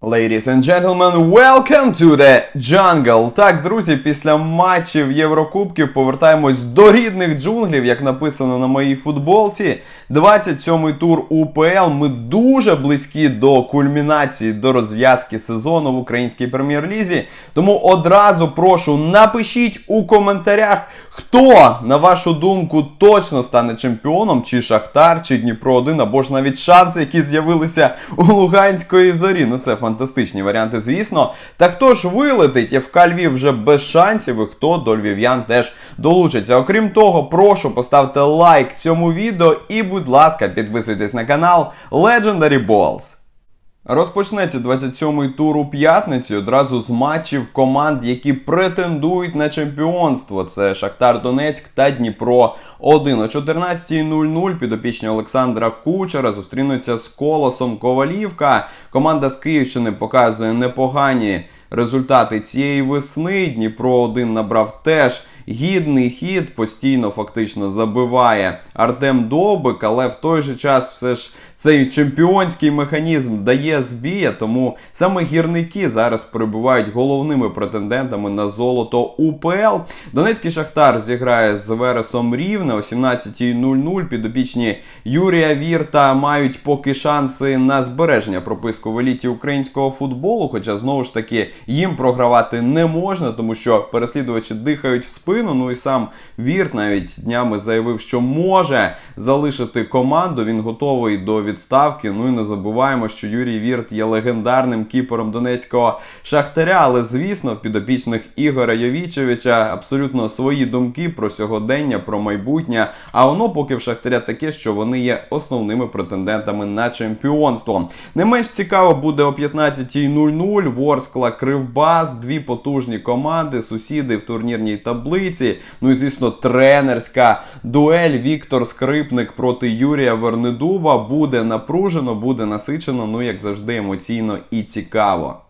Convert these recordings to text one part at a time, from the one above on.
Ladies and gentlemen, welcome to the jungle. Так, друзі, після матчів Єврокубків повертаємось до рідних джунглів, як написано на моїй футболці. 27-й тур УПЛ. Ми дуже близькі до кульмінації, до розв'язки сезону в українській прем'єр-лізі. Тому одразу прошу, напишіть у коментарях, хто, на вашу думку, точно стане чемпіоном, чи Шахтар, чи Дніпро 1, або ж навіть шанси, які з'явилися у Луганської зорі. Ну це фантастичні варіанти, звісно. Та хто ж вилетить? ФК Львів вже без шансів, і хто до львів'ян теж долучиться. Окрім того, прошу поставте лайк цьому відео і, будь ласка, підписуйтесь на канал Legendary Balls. Розпочнеться 27-й тур у п'ятницю одразу з матчів команд, які претендують на чемпіонство. Це Шахтар Донецьк та Дніпро 1. О 14.00 підопічні Олександра Кучера зустрінуться з колосом Ковалівка. Команда з Київщини показує непогані результати цієї весни. Дніпро 1 набрав теж. Гідний хід постійно фактично забиває Артем Довбик, але в той же час все ж цей чемпіонський механізм дає збія, тому саме гірники зараз перебувають головними претендентами на золото УПЛ. Донецький Шахтар зіграє з Вересом Рівне о 17.00. Підопічні Юрія Вірта мають поки шанси на збереження прописку в еліті українського футболу. Хоча знову ж таки їм програвати не можна, тому що переслідувачі дихають в спину. Ну і сам Вірт навіть днями заявив, що може залишити команду. Він готовий до відставки. Ну і не забуваємо, що Юрій Вірт є легендарним кіпером донецького шахтаря. Але звісно, в підопічних Ігоря Йовічевича абсолютно свої думки про сьогодення, про майбутнє. А воно поки в шахтаря таке, що вони є основними претендентами на чемпіонство. Не менш цікаво буде о 15.00 Ворскла Кривбас, дві потужні команди, сусіди в турнірній таблиці. Ну і звісно, тренерська дуель Віктор Скрипник проти Юрія Вернедуба буде напружено, буде насичено, ну як завжди, емоційно і цікаво.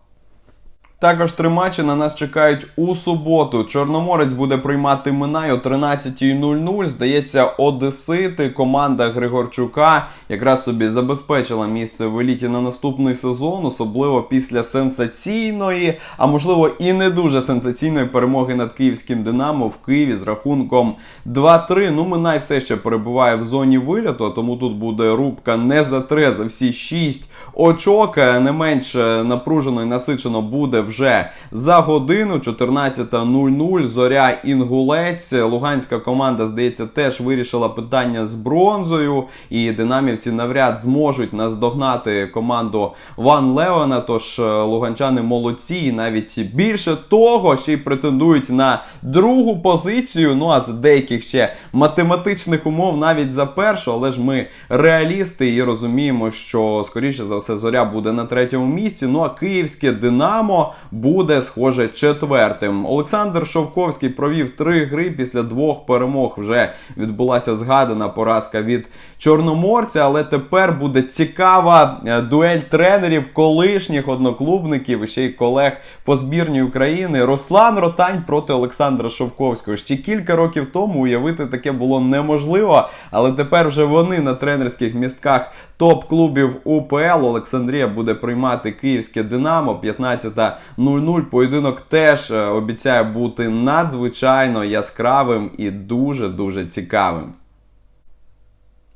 Також три матчі на нас чекають у суботу. Чорноморець буде приймати Минай о 13.00. Здається, Одесити, команда Григорчука якраз собі забезпечила місце в еліті на наступний сезон, особливо після сенсаційної, а можливо і не дуже сенсаційної перемоги над київським Динамо в Києві з рахунком 2-3. Ну, Минай все ще перебуває в зоні вильоту, тому тут буде рубка не за 3, а за всі 6 очок. Не менш е, напружено і насичено буде вже за годину 14.00. Зоря Інгулець. Луганська команда, здається, теж вирішила питання з бронзою. І динамівці навряд зможуть наздогнати команду Ван Леона. Тож е, луганчани молодці, і навіть більше того, ще й претендують на другу позицію. Ну а з деяких ще математичних умов навіть за першу, але ж ми реалісти і розуміємо, що скоріше за все зоря буде на третьому місці. Ну а київське Динамо буде схоже четвертим. Олександр Шовковський провів три гри після двох перемог. Вже відбулася згадана поразка від Чорноморця, але тепер буде цікава е, дуель тренерів, колишніх одноклубників і ще й колег по збірній України. Руслан Ротань проти Олександра Шовковського. Ще кілька років тому уявити таке було неможливо, але тепер вже вони на тренерських містках топ-клубів УПЛ. Олександрія буде приймати київське Динамо 15.00. Поєдинок теж е, обіцяє бути надзвичайно яскравим і дуже дуже цікавим.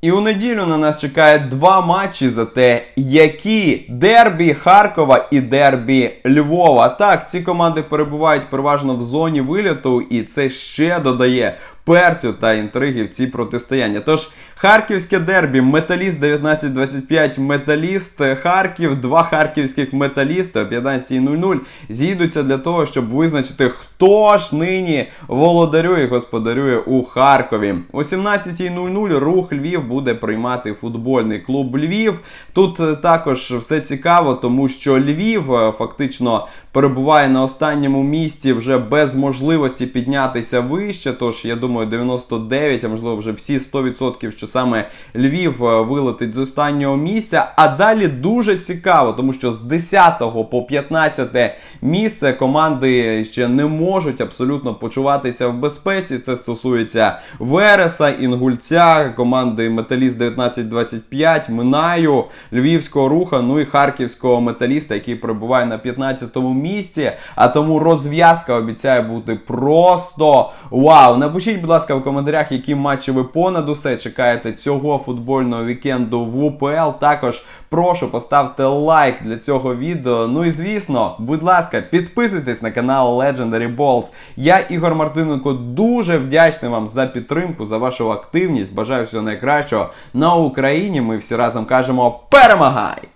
І у неділю на нас чекає два матчі за те, які дербі Харкова і дербі Львова. Так, ці команди перебувають переважно в зоні виліту, і це ще додає перцю та інтриги в ці протистояння. Тож харківське дербі, металіст 1925, металіст Харків, два харківських металісти о 15.00 з'їдуться для того, щоб визначити, хто ж нині володарює і господарює у Харкові. О 17.00 рух Львів буде приймати футбольний клуб Львів. Тут е, також все цікаво, тому що Львів е, фактично перебуває на останньому місці вже без можливості піднятися вище. Тож я думаю, 99, а можливо вже всі 100%, що саме Львів е, вилетить з останнього місця. А далі дуже цікаво, тому що з 10 по 15 місце команди ще не можуть абсолютно почуватися в безпеці. Це стосується Вереса, Інгульця, команди Металіст 1925, Минаю, Львівського руха, ну і харківського металіста, який перебуває на 15-му місці. А тому розв'язка обіцяє бути просто вау. Напишіть, будь ласка, в коментарях, які матчі ви понад усе чекаєте цього футбольного вікенду в УПЛ. Також прошу поставте лайк для цього відео. Ну і звісно, будь ласка, підписуйтесь на канал Legendary Balls. Я Ігор Мартиненко дуже вдячний вам за підтримку, за вашу активність. Бажаю всього найкращого на Україні. Ми всі разом кажемо перемагай!